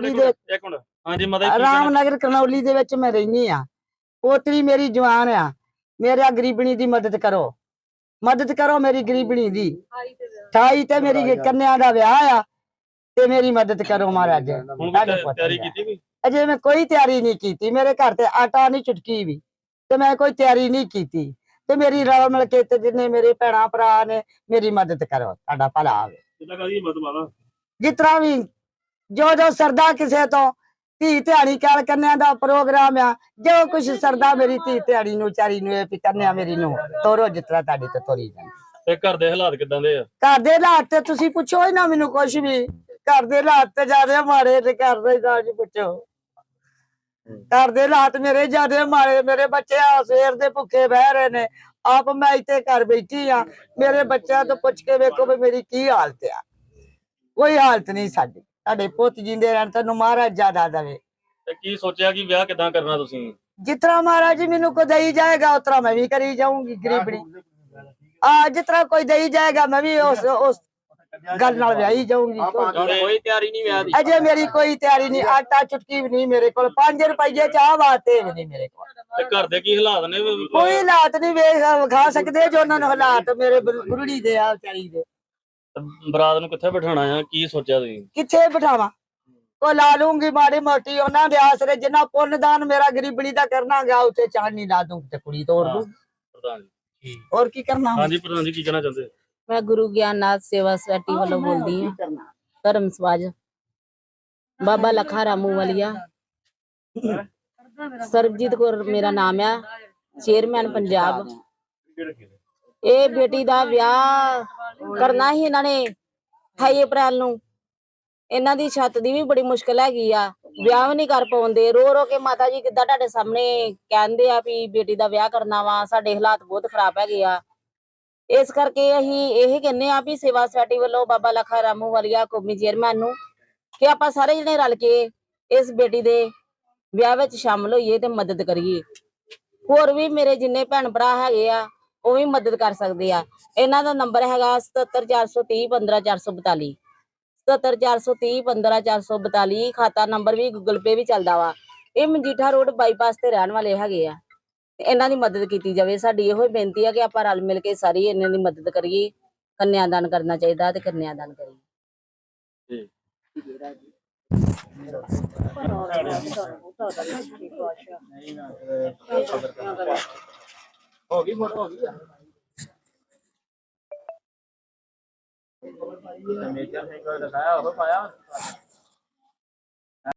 ਕੁੜੀ ਦੇ ਇੱਕ ਮਿੰਟ। ਹਾਂਜੀ ਕਹਿਣਾ- ਰਾਮਨਗਰ ਕਨੌਲੀ ਦੇ ਵਿੱਚ ਮੈਂ ਰਹਿਨੀ ਆ। ਪੋਤਰੀ ਮੇਰੀ ਜਵਾਨ ਆ। ਮੇਰਾ ਗਰੀਬਣੀ ਦੀ ਮਦਦ ਕਰੋ। ਮਦਦ ਕਰੋ ਮੇਰੀ ਗਰੀਬਣੀ ਦੀ। 28 ਤੇ ਮੇਰੀ ਕੰਨਿਆ ਦਾ ਵਿਆਹ ਆ ਤੇ ਮੇਰੀ ਮਦਦ ਕਰੋ ਮਹਾਰਾਜ। ਸਾਡੇ ਤਿਆਰੀ। ਕੀਤੀ ਅਜੇ ਮੈਂ ਕੋਈ ਤਿਆਰੀ ਨਹੀਂ ਕੀਤੀ। ਮੇਰੇ ਘਰ ਤੇ ਆਟਾ ਨਹੀਂ ਚੁਟਕੀ ਵੀ। ਤੇ ਮੈਂ ਕੋਈ ਤਿਆਰੀ ਨਹੀਂ ਕੀਤੀ। ਤੇ ਮੇਰੀ ਰਲ ਮਿਲ ਕੇ ਤੇ ਜਿੰਨੇ ਮੇਰੇ ਭੈਣਾ ਭਰਾ ਨੇ ਮੇਰੀ ਮਦਦ ਕਰੋ। ਤੁਹਾਡਾ ਭਲਾ ਹੋਵੇ। ਮਾਦਾ ਜਿਸ ਤਰ੍ਹਾਂ ਵੀ ਜੋ ਜੋ ਸਰਦਾ ਕਿਸੇ ਤੋਂ ਧੀ ਧਿਆਣੀ ਕਾਲ ਕੰਨਿਆ ਦਾ ਪ੍ਰੋਗਰਾਮ ਆ। ਜੋ ਕੁਛ ਸਰਦਾ ਮੇਰੀ ਧੀ ਧਿਆਣੀ ਨੂੰ ਚਾਰੀ ਨੂੰ ਇਹ ਵੀ ਕੰਨਿਆ ਮੇਰੀ ਨੂੰ ਤੋਰੋ ਤਰ੍ਹਾਂ ਤੁਹਾਡੀ ਤੇ ਤੋਰੀ ਜਾਂਦੀ। ਤੇ ਘਰ ਦੇ ਹਾਲਾਤ ਕਿਦਾਂ ਦੇ ਆ? ਘਰ ਦੇ ਹਾਲਾਤ ਤੇ ਤੁਸੀਂ ਪੁੱਛੋ ਹੀ ਨਾ ਮੈਨੂੰ ਕੁਛ ਵੀ। ਘਰ ਦੇ ਹਾਲਾਤ ਤੇ ਜ਼ਿਆਦਾ ਮਾੜੇ ਤੇ ਘਰ ਦੇ ਨਾਲ ਪੁੱਛੋ। ਘਰ ਦੇ ਹਾਲਾਤ ਮੇਰੇ ਜ਼ਿਆਦਾ ਮਾੜੇ ਮੇਰੇ ਬੱਚੇ ਆ ਸਵੇਰ ਦੇ ਭੁੱਖੇ ਬਹਿ ਰਹੇ ਨੇ। ਆਪ ਮੈਂ ਇੱਥੇ ਘਰ ਬੈਠੀ ਆ। ਮੇਰੇ ਬੱਚਿਆਂ ਤੋਂ ਪੁੱਛ ਕੇ ਵੇਖੋ ਵੀ ਮੇਰੀ ਕੀ ਹਾਲਤ ਆ। ਕੋਈ ਹਾਲਤ ਨਹੀਂ ਸਾਡੀ। ਸਾਡੇ ਪੁੱਤ ਜਿੰਦੇ ਰਹਿਣ ਤੈਨੂੰ ਮਹਾਰਾਜ ਜ਼ਿਆਦਾ ਦੇਵੇ। ਤੇ ਕੀ ਸੋਚਿਆ ਕਿ ਵਿਆਹ ਕਿਦਾਂ ਕਰਨਾ ਤੁਸੀਂ? ਤਰ੍ਹਾਂ ਮਹਾਰਾਜ ਜੀ ਮੈਨੂੰ ਕੋ ਦੇਈ ਜਾਏਗਾ ਤਰ੍ਹਾਂ ਮੈਂ ਵੀ ਕਰੀ ਜਾਊਂਗੀ ਗਰੀਬਣੀ। ਆ ਤਰ੍ਹਾਂ ਕੋਈ ਦੇਈ ਜਾਏਗਾ ਮੈਂ ਵੀ ਉਸ ਉਸ ਗੱਲ ਨਾਲ ਵਿਆਹੀ ਜਾਊਂਗੀ। ਕੋਈ ਤਿਆਰੀ ਨਹੀਂ ਵਿਆਹ ਦੀ। ਅਜੇ ਮੇਰੀ ਕੋਈ ਤਿਆਰੀ ਨਹੀਂ ਆਟਾ ਚੁਟਕੀ ਵੀ ਨਹੀਂ ਮੇਰੇ ਕੋਲ 5 ਰੁਪਏ ਚਾਹ ਵਾਸਤੇ ਵੀ ਨਹੀਂ ਮੇਰੇ ਕੋਲ। ਤੇ ਘਰ ਦੇ ਕੀ ਹਾਲਾਤ ਨੇ? ਕੋਈ ਹਾਲਾਤ ਨਹੀਂ ਵੇਖ ਵਿਖਾ ਸਕਦੇ ਜੋ ਉਹਨਾਂ ਨੂੰ ਹਾਲਾਤ ਮੇਰੇ ਬੁਰੜੀ ਦੇ ਆ ਵਿਚਾਰੀ ਦੇ। ਬਰਾਤ ਨੂੰ ਕਿੱਥੇ ਬਿਠਾਣਾ ਆ? ਕੀ ਸੋਚਿਆ ਤੁਸੀਂ? ਕਿੱਥੇ ਬਿਠਾਵਾਂ? ਉਹ ਲਾ ਲੂੰਗੀ ਮਾੜੀ ਮੋਟੀ ਉਹਨਾਂ ਦੇ ਆਸਰੇ ਜਿੰਨਾ ਪੁੰਨਦਾਨ ਮੇਰਾ ਗਰੀਬਣੀ ਦਾ ਕਰਨਾ ਗਿਆ ਉੱਥੇ ਚਾਂਦਨੀ ਲਾ ਦੂੰ ਤੇ ਕੁੜੀ ਤੋੜ ਦੂੰ। ਪ੍ਰਧਾਨ ਜੀ। ਹੋਰ ਕੀ ਕਰਨਾ ਹਾਂਜੀ ਪ੍ਰਧਾਨ ਜੀ ਕੀ ਕਹਿਣਾ ਚਾਹੁੰਦੇ? ਮੈਂ ਗੁਰੂ ਗਿਆਨਨਾਥ ਸੇਵਾ ਸੁਸਾਇਟੀ ਵੱਲੋਂ ਬੋਲਦੀ ਹਾਂ। ਧਰਮ ਸਮਾਜ ਬਾਬਾ ਲਖਾ ਰਾਮੂ ਵਾਲੀਆ ਸਰਬਜੀਤ ਕੌਰ ਮੇਰਾ ਨਾਮ ਆ। ਚੇਅਰਮੈਨ ਪੰਜਾਬ। ਇਹ ਬੇਟੀ ਦਾ ਵਿਆਹ ਕਰਨਾ ਹੀ ਇਹਨਾਂ ਨੇ 28 ਅਪ੍ਰੈਲ ਨੂੰ। ਇਹਨਾਂ ਦੀ ਛੱਤ ਦੀ ਵੀ ਬੜੀ ਮੁਸ਼ਕਲ ਹੈਗੀ ਆ। ਵਿਆਹ ਵੀ ਨਹੀਂ ਕਰ ਪਾਉਂਦੇ। ਰੋ ਰੋ ਕੇ ਮਾਤਾ ਜੀ ਕਿੱਦਾਂ ਤੁਹਾਡੇ ਸਾਹਮਣੇ ਕਹਿੰਦੇ ਆ ਵੀ ਬੇਟੀ ਦਾ ਵਿਆਹ ਕਰਨਾ ਵਾ ਸਾਡੇ ਹਾਲਾਤ ਬਹੁਤ ਖਰਾਬ ਹੈਗੇ ਆ। ਇਸ ਕਰਕੇ ਅਸੀਂ ਇਹ ਕਹਿੰਨੇ ਆ ਵੀ ਸੇਵਾ ਸੁਸਾਇਟੀ ਵੱਲੋਂ ਬਾਬਾ ਲਖਾ ਰਾਮੂ ਵਾਲੀਆ ਕੌਮੀ ਚੇਅਰਮੈਨ ਨੂੰ ਕਿ ਆਪਾਂ ਸਾਰੇ ਜਣੇ ਰਲ ਕੇ ਇਸ ਬੇਟੀ ਦੇ ਵਿਆਹ ਵਿੱਚ ਸ਼ਾਮਲ ਹੋਈਏ ਤੇ ਮਦਦ ਕਰੀਏ। ਹੋਰ ਵੀ ਮੇਰੇ ਜਿੰਨੇ ਭੈਣ ਭਰਾ ਹੈਗੇ ਆ ਉਹ ਵੀ ਮਦਦ ਕਰ ਸਕਦੇ ਆ। ਇਹਨਾਂ ਦਾ ਨੰਬਰ ਹੈਗਾ 77430 15442 77430 15442 ਖਾਤਾ ਨੰਬਰ ਵੀ ਗੂਗਲ ਪੇ ਵੀ ਚੱਲਦਾ ਵਾ। ਇਹ ਮਜੀਠਾ ਰੋਡ ਬਾਈਪਾਸ ਤੇ ਰਹਿਣ ਵਾਲੇ ਹੈਗੇ ਆ। ਇਹਨਾਂ ਦੀ ਮਦਦ ਕੀਤੀ ਜਾਵੇ। ਸਾਡੀ ਇਹੋ ਬੇਨਤੀ ਆ ਕਿ ਆਪਾਂ ਰਲ ਮਿਲ ਕੇ ਸਾਰੀ ਇਹਨਾਂ ਦੀ ਮਦਦ ਕਰੀਏ। ਕੰਨਿਆਦਾਨ ਕਰਨਾ ਚਾਹੀਦਾ ਤੇ ਕੰਨਿਆਦਾਨ ਕਰੀਏ। ਹੋ ਗਈ ਫੋਟੋ ਹੋ ਗਈ ਮੇਜਰ ਨੇ ਦਿਖਾਇਆ ਉਹ ਪਾਇਆ।